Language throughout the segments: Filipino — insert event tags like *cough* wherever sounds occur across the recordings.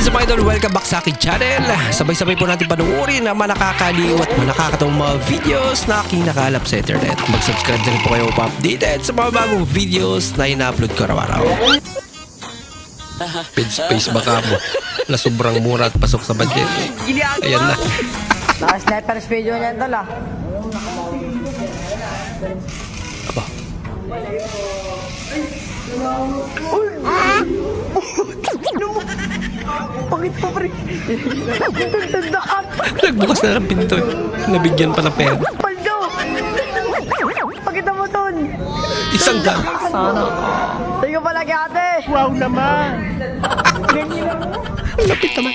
What's up mga idol? Welcome back sa aking channel. Sabay-sabay po natin panuorin ang mga nakakaliw at mga nakakatawang mga videos na aking nakalap sa internet. Mag-subscribe na rin po kayo pa updated sa mga bagong videos na ina-upload ko araw-araw. *laughs* Page space baka mo na sobrang mura at pasok sa budget. Ayan na. Naka-sniper video niyan tol ah. Aba. Bakit pa pre? Tandaan. Nagbukas na ng pinto. Nabigyan pa ng pera. Paldo. Pakita mo ton. Isang daan. Sige pala kay ate. Wow naman! Ang lapit naman.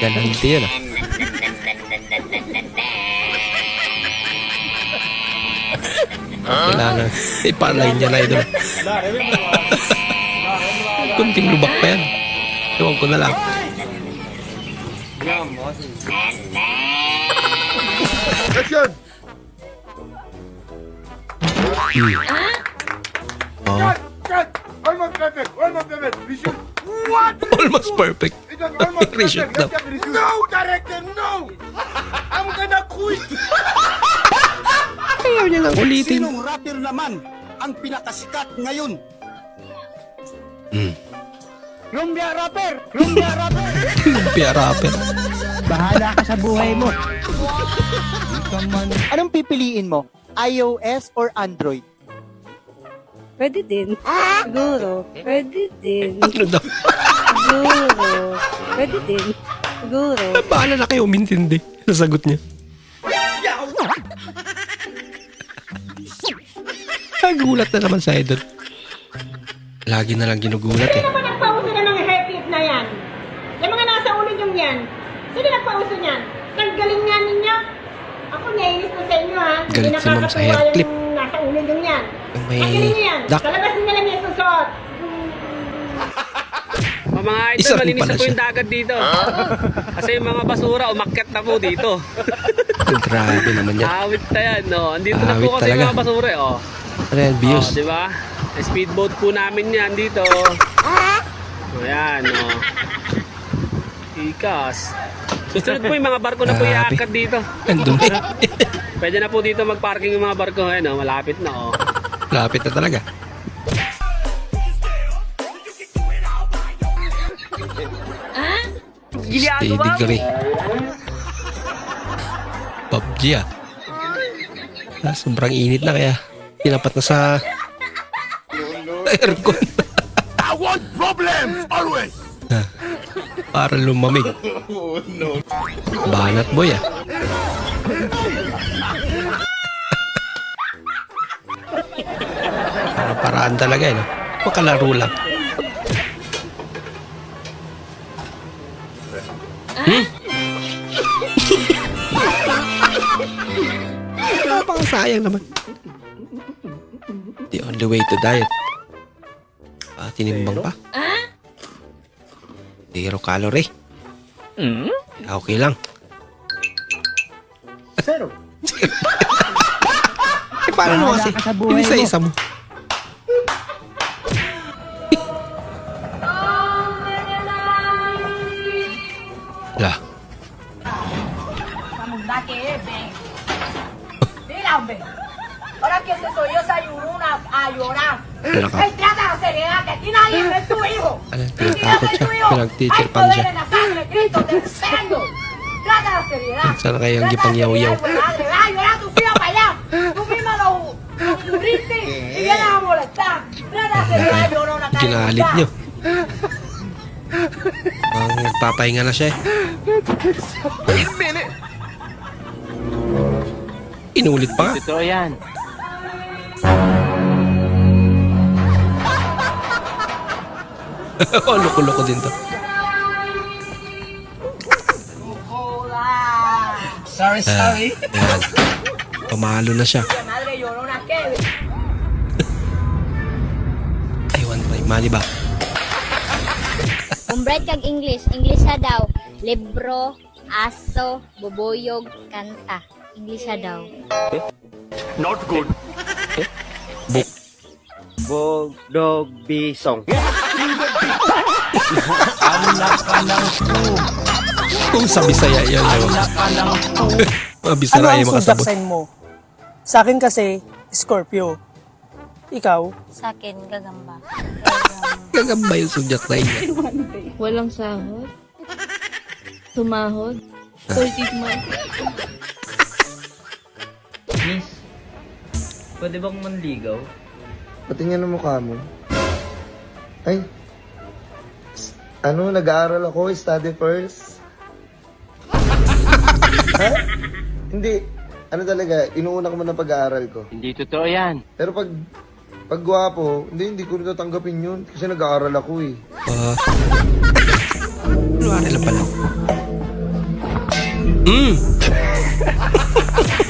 Galante yun ah. Kailangan. Ipa-line niya na idol. *laughs* Kunting lubak pa yan. Ewan ko na lang. Action! Oh! Almost perfect! Almost perfect! Reshoot! What? almost perfect. It was almost *laughs* Reshoot perfect! reshoot! No, director! No! I'm gonna quit! Ayaw niya nang ulitin. Sinong rapper naman ang pinakasikat ngayon? Lumbia rapper! Lumbia rapper! *laughs* Lumpia rapper. Bahala ka sa buhay mo. Anong pipiliin mo? iOS or Android? Pwede din. Siguro. Pwede din. *laughs* Ano daw? Siguro. Pwede din. Siguro. Bahala na kayo umintindi sa sagot niya. Nagulat na naman sa idol. Lagi na lang ginugulat eh. Sino ba nagpauso na ng hairclip na yan? Yung mga nasa ulo yung yan. Sino nagpauso niyan? Naggaling nga ninyo? Ako naiinis ko sa inyo ha. Galit si ma'am sa hairclip. Yung nasa ulo yung yan. Yung may duck. Sa labas nila may susot. Oh, *laughs* mga idol, Isa malinis na po siya. yung dagat dito. *laughs* Kasi yung mga basura, umakyat na po dito. *laughs* Grabe naman yan. Awit na yan, no? Andito na Awit po kasi talaga. yung mga basura, eh, oh. Ano yan, Oh, views? di ba? Speedboat po namin yan dito. Ayan, oh. Ikas. Susunod po yung mga barko na po Grabe. dito. Ang dumi. Pwede na po dito mag-parking yung mga barko, eh, no? Malapit na, oh. Lapit na talaga. Steady degree. PUBG ah. ah. Sobrang init na kaya tinapat na sa aircon I want problems! Always! Para lumamig. Banat boy ah. *laughs* Para paraan talaga eh. No? Makalaro lang. Hmm? *laughs* Napang sayang naman. The only way to diet. Ah, tinimbang pa. Zero calorie. Okay lang. Zero. *laughs* Eh, paano naman kasi? ka sa buhay Yung isa-isa mo. *laughs* La. Mira, hombre. Ahora que se soy yo, soy una a llorar. Ay, trata la seriedad, que aquí nadie es tu hijo. Si Dios tinatakot es tu hijo, hay poder en la sangre, Cristo, te defendo. Trata la seriedad. Sana kayo ang Trata la gipangyaw-yaw. seriedad, madre. Vas a llorar tus hijos para allá. Tú misma lo cubriste y vienes a molestar. Trata la seriedad, llorona. de Ginalit nyo. Ang nagpapahinga na siya eh. Inulit pa. Totoo yan. *laughs* oh, loko-loko din to. Sorry, sorry. Ayan. Pamalo na siya. *laughs* Ay, one time. Mali ba? Kung bright kag English, English ha daw. Libro, aso, bubuyog, kanta. English ha daw. Not good! Bog, dog, bisong. Kung sa Bisaya yun. yun. Mga Bisaya yung makasabot. mo? Sa akin kasi, Scorpio. Ikaw? Sa akin, gagamba. Gagamba yung subject line niya. Walang sahod. Tumahod. 30 month. Miss, pwede bang manligaw? Patingin ang mukha mo. Ay. S- Ano, nag-aaral ako, study first. ha? Hindi. Ano talaga, inuuna ko muna pag-aaral ko. Hindi totoo yan. Pero pag pag gwapo, hindi, hindi ko tatanggapin yun. Kasi nag-aaral ako eh. *laughs* Ano lang pala? Mm. *laughs*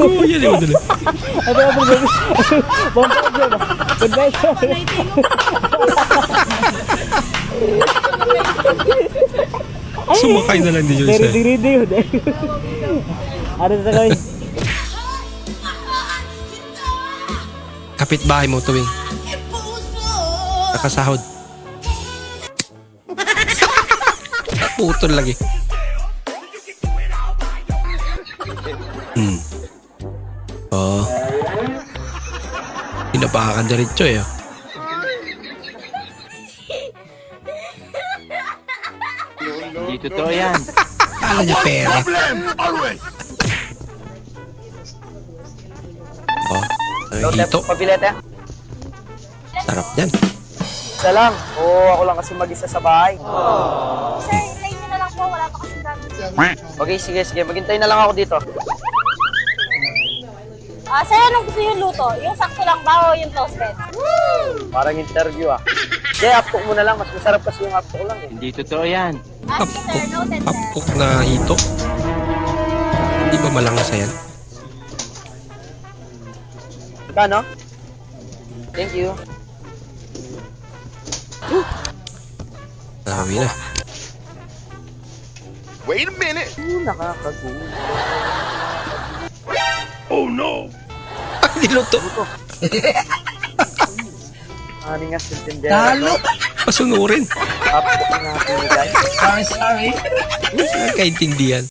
Oo, yan yung madali. Sumakay na lang din yung isa. Ano sa gawin? Kapitbahay mo tuwing. Nakasahod. *laughs* Putol lagi. Hmm. Oh. Pinapakan diretso eh. oh. Hindi totoo yan. Kala *laughs* niya pera. Oh, ang hito. Pabilete? Sarap yan. Isa lang. Oo, ako lang kasi mag-isa sa bahay. Sir, hintayin niyo na lang po. Wala pa kasing gamit. Okay, sige, sige. Maghintay na lang ako dito. Ah, sir, anong gusto yung luto? Yung sakto lang ba o yung toasted? Parang interview ah. Hindi, upcook mo na lang. Mas masarap kasi yung upcook lang eh. Hindi totoo yan. Ah, sige sir, noted sir. Papok na hito. Di ba malangasa yan? Kano? Thank you. Sabi na. Wait a minute! Nakakagulo. Ay, niluto. *laughs* Ano nga sa tindera? Pasunurin. Upcook natin guys. *laughs* Kaintindihan.